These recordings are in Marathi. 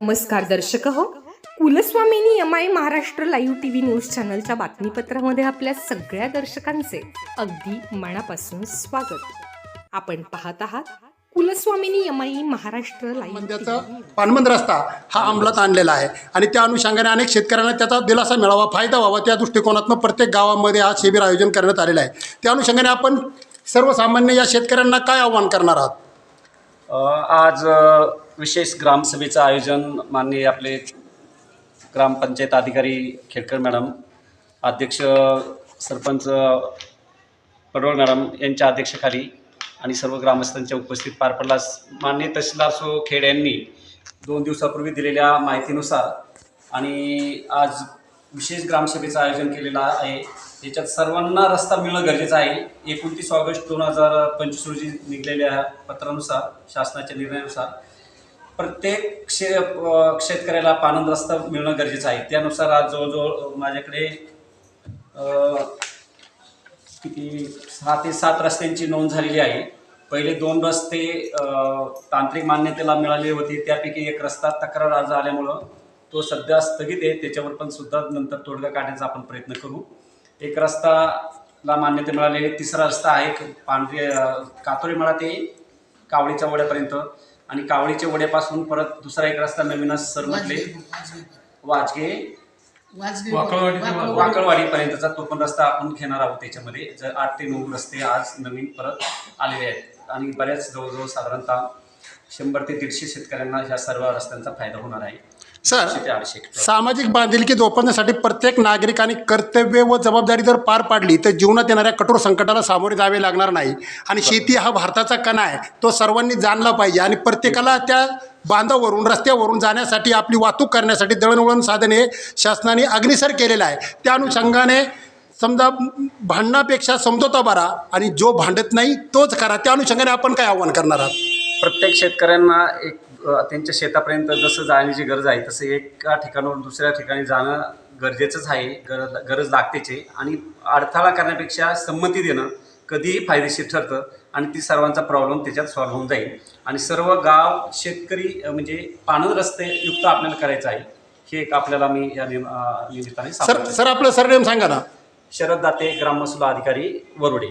नमस्कार दर्शक हो. Kulswamini M I Maharashtra live T V news चॅनलच्या बातमीपत्रामध्ये आपल्या सगळ्या दर्शकांचे अगदी मनापासून स्वागत. आपण पाहत आहात Kulswamini M I Maharashtra live पानमंद रस्ता हा अंमलात आणलेला आहे. आणि त्या अनुषंगाने अनेक शेतकऱ्यांना त्याचा दिलासा मिळावा फायदा व्हावा. त्या दृष्टिकोनातून प्रत्येक गावामध्ये आज शिबिर आयोजन करण्यात आलेलं आहे. त्या अनुषंगाने आपण सर्वसामान्य या शेतकऱ्यांना काय आव्हान करणार आहात? आज विशेष ग्रामसभेचं आयोजन माननीय आपले ग्रामपंचायत अधिकारी खेडकर मॅडम अध्यक्ष सरपंच पडवळ मॅडम यांच्या अध्यक्षाखाली आणि सर्व ग्रामस्थांच्या उपस्थित पार पडला मान्य तहसीलदार सो खेड यांनी दोन दिवसापूर्वी दिलेल्या माहितीनुसार आणि आज विशेष ग्रामसभेचं आयोजन केलेलं आहे. याच्यात सर्वांना रस्ता मिळणं गरजेचं आहे. एकोणतीस ऑगस्ट दोन हजार पंचवीस रोजी निघलेल्या पत्रानुसार शासनाच्या निर्णयानुसार प्रत्येक क्षे शेतकऱ्याला पानंद रस्ता मिळणं गरजेचं आहे. त्यानुसार आज जवळजवळ माझ्याकडे किती सहा ते सात रस्त्यांची नोंद झालेली आहे. पहिले दोन रस्ते तांत्रिक मान्यतेला मिळाले होते. त्यापैकी एक रस्ता तक्रार अर्ज आल्यामुळं तो सध्या स्थगित आहे. त्याच्यावर पण सुद्धा नंतर तोडगा काढण्याचा आपण प्रयत्न करू. एक रस्ताला मान्यता मिळालेली तिसरा रस्ता आहे पांढरे कातोरीमाळा कातोरी मळा ते कावळीच्या वड्यापर्यंत आणि कावळीच्या वड्यापासून परत दुसरा एक रस्ता नवीनच सर म्हटले. वाजगे? वाकळवाडीपर्यंतचा तो पण रस्ता आपण घेणार आहोत त्याच्यामध्ये. जर आठ ते नऊ रस्ते आज नवीन परत आलेले आहेत. आणि बऱ्याच जवळजवळ साधारणतः शंभर ते दीडशे शेतकऱ्यांना ह्या सर्व रस्त्यांचा फायदा होणार आहे. सर. सामाजिक बांधिलकी जोपासण्यासाठी प्रत्येक नागरिकाने कर्तव्य व जबाबदारी जर पार पाडली तर जीवनात येणाऱ्या कठोर संकटाला सामोरे जावे लागणार नाही. आणि शेती हा भारताचा कणा आहे. तो सर्वांनी जाणला पाहिजे. आणि प्रत्येकाला त्या बांधावरून रस्त्यावरून जाण्यासाठी आपली वाहतूक करण्यासाठी दळणवळण साधने शासनाने अग्निसर केलेलं आहे. त्या अनुषंगाने समजा भांडणापेक्षा समजोता बरा आणि जो भांडत नाही तोच करा. त्या अनुषंगाने आपण काय आव्हान करणार आहात? प्रत्येक शेतकऱ्यांना एक त्यांच्या शेतापर्यंत जसं जाण्याची गरज आहे तसं एका ठिकाणावरून दुसऱ्या ठिकाणी जाणं गरजेचंच आहे गरज गरज लागतेच. आहे आणि अडथळा करण्यापेक्षा संमती देणं कधीही फायदेशीर ठरतं आणि ती सर्वांचा प्रॉब्लेम त्याच्यात सॉल्व्ह होऊन जाईल. आणि सर्व गाव शेतकरी म्हणजे पाणंद रस्ते युक्त आपल्याला करायचं आहे हे एक आपल्याला मी या निमित्ताने सर सर आपलं सरनेम सांगा ना. शरद दाते ग्राममहसूल अधिकारी वरुडे.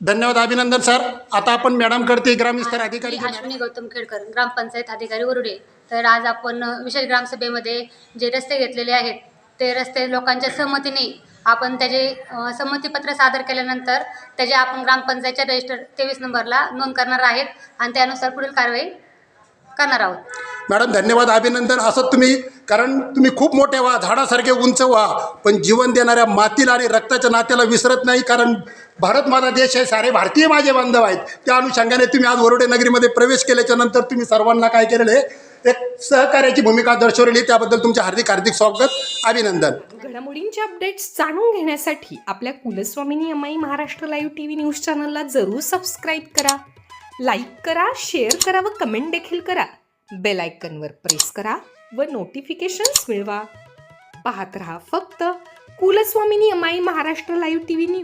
धन्यवाद अभिनंदन सर. आता आपण मॅडमकडे ग्रामविस्तार अधिकारी मी अश्विनी गौतम खेडकर ग्रामपंचायत अधिकारी वरुडे. तर आज आपण विशेष ग्रामसभेमध्ये जे रस्ते घेतलेले आहेत ते रस्ते लोकांच्या सहमतीने आपण त्याचे अ, संमतीपत्र सादर केल्यानंतर त्याचे आपण ग्रामपंचायतच्या रजिस्टर तेवीस नंबरला नोंद करणार आहेत आणि त्यानुसार पुढील कारवाई करणार आहोत. मॅडम धन्यवाद अभिनंदन. असं तुम्ही कारण तुम्ही खूप मोठे व्हा झाडासारखे उंच व्हा पण जीवन देणाऱ्या मातीला आणि रक्ताच्या नात्याला विसरत नाही कारण भारत माझा देश आहे सारे भारतीय माझे बांधव आहेत. त्या अनुषंगाने तुम्ही आज वरोडे नगरीमध्ये प्रवेश केल्याच्यानंतर तुम्ही सर्वांना काय केलेलं आहे? एक सहकार्याची भूमिका दर्शवलेली त्याबद्दल तुमचे हार्दिक हार्दिक स्वागत अभिनंदन. घडामोडींचे अपडेट्स जाणून घेण्यासाठी आपल्या Kulswamini M I Maharashtra live T V news चॅनलला जरूर सबस्क्राईब करा लाईक करा शेअर करा व कमेंट देखील करा. बेल आयकनवर प्रेस करा व नोटिफिकेशन्स मिळवा. पाहत रहा फक्त Kulswamini M I Maharashtra live T V news.